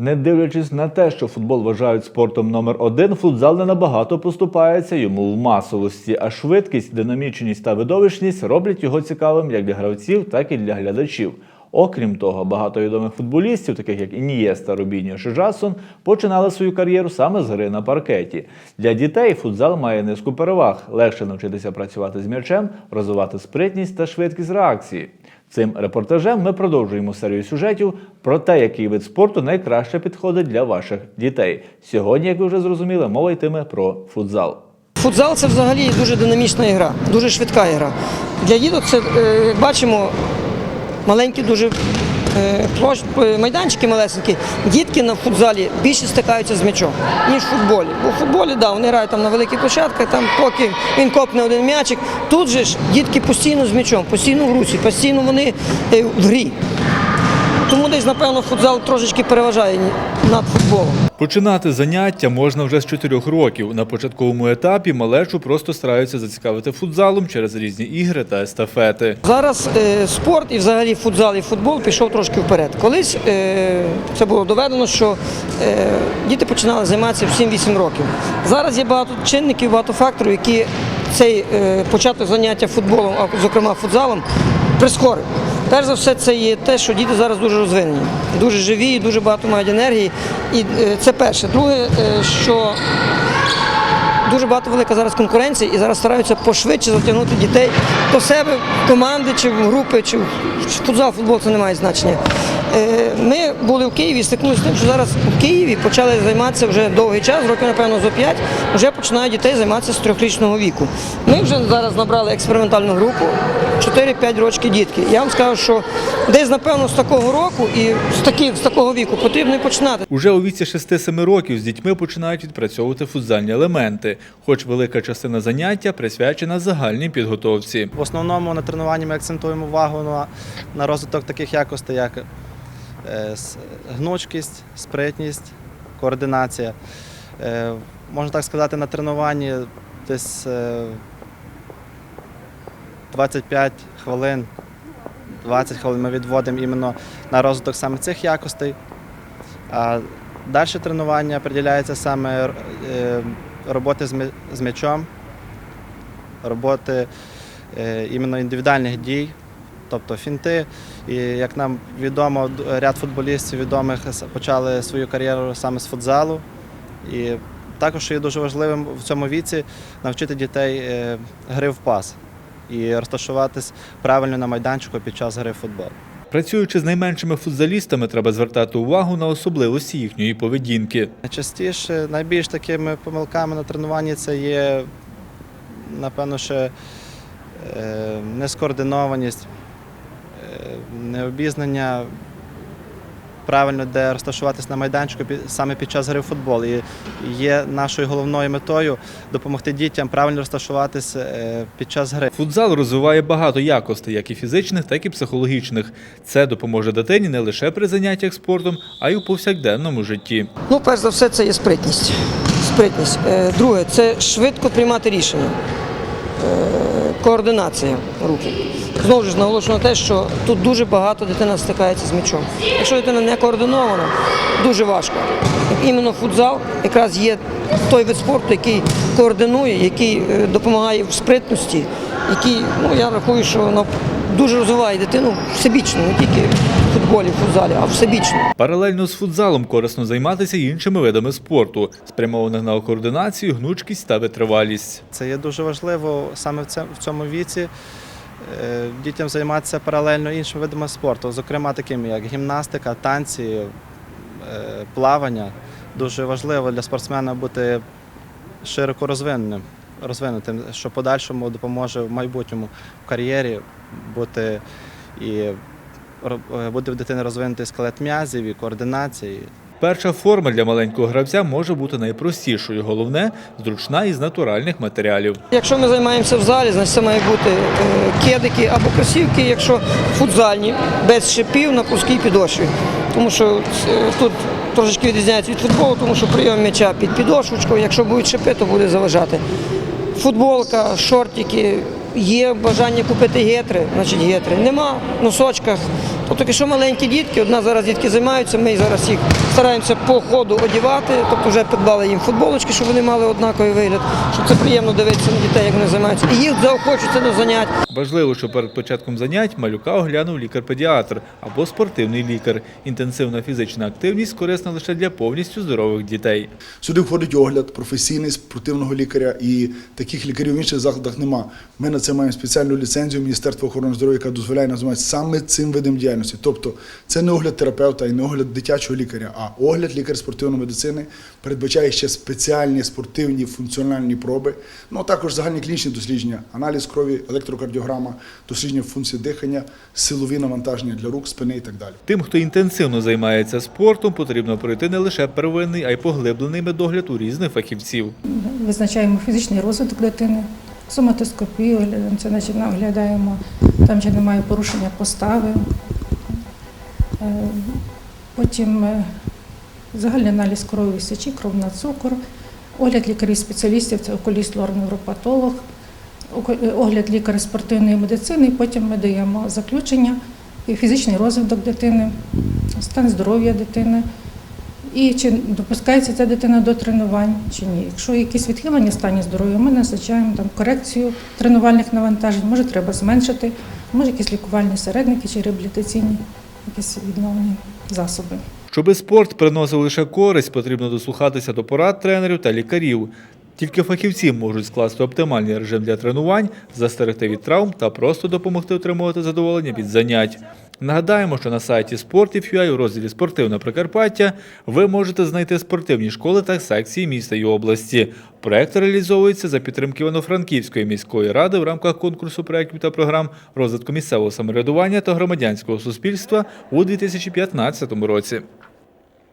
Не дивлячись на те, що футбол вважають спортом номер один, футзал не набагато поступається йому в масовості, а швидкість, динамічність та видовищність роблять його цікавим як для гравців, так і для глядачів. Окрім того, багато відомих футболістів, таких як Інієста, Рубіньо чи Жасон, починали свою кар'єру саме з гри на паркеті. Для дітей футзал має низку переваг: легше навчитися працювати з м'ячем, розвивати спритність та швидкість реакції. Цим репортажем ми продовжуємо серію сюжетів про те, який вид спорту найкраще підходить для ваших дітей. Сьогодні, як ви вже зрозуміли, мова йтиме про футзал. Футзал це взагалі дуже динамічна гра, дуже швидка гра. Для діток це, е, як бачимо, маленькі дуже е, е, майданчики малесенькі. Дітки на футзалі більше стикаються з м'ячом, ніж в футболі. Бо в футболі, да, вони грають там на великій площадках, там поки він копне один м'ячик. Тут же ж дітки постійно з м'ячом, постійно в русі, постійно вони е, в грі. Тому десь, напевно, футзал трошечки переважає над футболом. Починати заняття можна вже з 4 років. На початковому етапі малечу просто стараються зацікавити футзалом через різні ігри та естафети. Зараз е, спорт і взагалі футзал і футбол пішов трошки вперед. Колись е, це було доведено, що е, діти починали займатися в 7-8 років. Зараз є багато чинників, багато факторів, які цей е, початок заняття футболом, а зокрема футзалом, прискорив. Перш за все, це є те, що діти зараз дуже розвинені, дуже живі, дуже багато мають енергії. І е, це перше. Друге, е, що Дуже багато велика зараз конкуренція і зараз стараються пошвидше затягнути дітей до себе в команди чи в групи, чи в футзал, футбол це не має значення. Е, Ми були в Києві, стикнулися з тим, що зараз у Києві почали займатися вже довгий час, років, напевно, зо 5, вже починають дітей займатися з трьохрічного віку. Ми вже зараз набрали експериментальну групу 4-5 років дітки. Я вам скажу, що десь, напевно, з такого року і з, таких, з такого віку потрібно і починати. Уже у віці 6-7 років з дітьми починають відпрацьовувати футзальні елементи, хоч велика частина заняття присвячена загальній підготовці. В основному на тренуванні ми акцентуємо увагу на, на розвиток таких якостей, як гнучкість, спритність, координація. Е, Можна так сказати, на тренуванні десь е, 25 хвилин, 20 хвилин ми відводимо іменно на розвиток саме цих якостей. А далі тренування приділяється саме е, роботи з м'ячом, роботи е, іменно індивідуальних дій, тобто фінти. І як нам відомо, ряд футболістів відомих почали свою кар'єру саме з футзалу. І також є дуже важливим в цьому віці навчити дітей е, гри в пас і розташуватись правильно на майданчику під час гри в футбол. Працюючи з найменшими футзалістами, треба звертати увагу на особливості їхньої поведінки. Найчастіше, найбільш такими помилками на тренуванні це є, напевно, ще е, нескоординованість, необізнання правильно, де розташуватись на майданчику саме під час гри в футбол. І є нашою головною метою допомогти дітям правильно розташуватись е, під час гри. Футзал розвиває багато якостей, як і фізичних, так і психологічних. Це допоможе дитині не лише при заняттях спортом, а й у повсякденному житті. Ну, перш за все, це є спритність. спритність. Е, Друге, це швидко приймати рішення. Координація руки. Знову ж наголошено те, що тут дуже багато дитина стикається з м'ячом. Якщо дитина не координована, дуже важко. Іменно футзал якраз є той вид спорту, який координує, який е, допомагає в спритності, який, ну я рахую, що воно дуже розвиває дитину всебічно, не тільки в футболі, в футзалі, а всебічно. Паралельно з футзалом корисно займатися іншими видами спорту, спрямованих на координацію, гнучкість та витривалість. Це є дуже важливо саме в цьому- віці. е, Дітям займатися паралельно іншими видами спорту, зокрема такими як гімнастика, танці, е, плавання. Дуже важливо для спортсмена бути широко розвиненим, розвинутим, що подальшому допоможе в майбутньому в кар'єрі бути і е, буде в дитини розвинутий скелет м'язів і координації. Перша форма для маленького гравця може бути найпростішою. Головне зручна із натуральних матеріалів. Якщо ми займаємося в залі, значить це має бути е, кедики або кросівки, якщо футзальні, без шипів на плоскій підошві. Тому що е, тут трошечки відрізняється від футболу, тому що прийом м'яча під підошвочкою, якщо будуть шипи, то буде заважати. Футболка, шортики, є бажання купити гетри, значить гетри. Нема в носочках. Тобто, якщо маленькі дітки, одна зараз дітки займаються, ми зараз їх стараємося по ходу одягати, тобто вже придбали їм футболочки, щоб вони мали однаковий вигляд, щоб це приємно дивитися на дітей, як вони займаються. І їх заохочуються до занять. Важливо, що перед початком занять малюка оглянув лікар-педіатр або спортивний лікар. Інтенсивна фізична активність корисна лише для повністю здорових дітей. Сюди входить огляд професійний спортивного лікаря, і таких лікарів в інших закладах нема. Ми на це маємо спеціальну ліцензію Міністерства охорони здоров'я, яка дозволяє нам займатися саме цим видом діяльності. Тобто це не огляд терапевта і не огляд дитячого лікаря, а огляд лікар спортивної медицини передбачає ще спеціальні спортивні функціональні проби, ну а також загальні клінічні дослідження, аналіз крові, електрокардіограма, дослідження функції дихання, силові навантаження для рук, спини і так далі. Тим, хто інтенсивно займається спортом, потрібно пройти не лише первинний, а й поглиблений медогляд у різних фахівців. Визначаємо фізичний розвиток дитини, соматоскопію, оглядаємо, це значить оглядаємо там, чи немає порушення постави. Е, Потім е, загальний аналіз крові сечі, кров на цукор, огляд лікарів-спеціалістів, це окуліст, лор-невропатолог, е, огляд лікаря спортивної медицини, і потім ми даємо заключення, і фізичний розвиток дитини, стан здоров'я дитини. І чи допускається ця дитина до тренувань, чи ні. Якщо якісь відхилення стані здоров'я, ми назначаємо там корекцію тренувальних навантажень, може треба зменшити, може якісь лікувальні середники чи реабілітаційні якісь відновлені засоби. Щоби спорт приносив лише користь, потрібно дослухатися до порад тренерів та лікарів. Тільки фахівці можуть скласти оптимальний режим для тренувань, застерегти від травм та просто допомогти отримувати задоволення від занять. Нагадаємо, що на сайті Sportif.ua у розділі Спортивне Прикарпаття ви можете знайти спортивні школи та секції міста і області. Проект реалізовується за підтримки Івано-Франківської міської ради в рамках конкурсу проєктів та програм розвитку місцевого самоврядування та громадянського суспільства у 2015 році.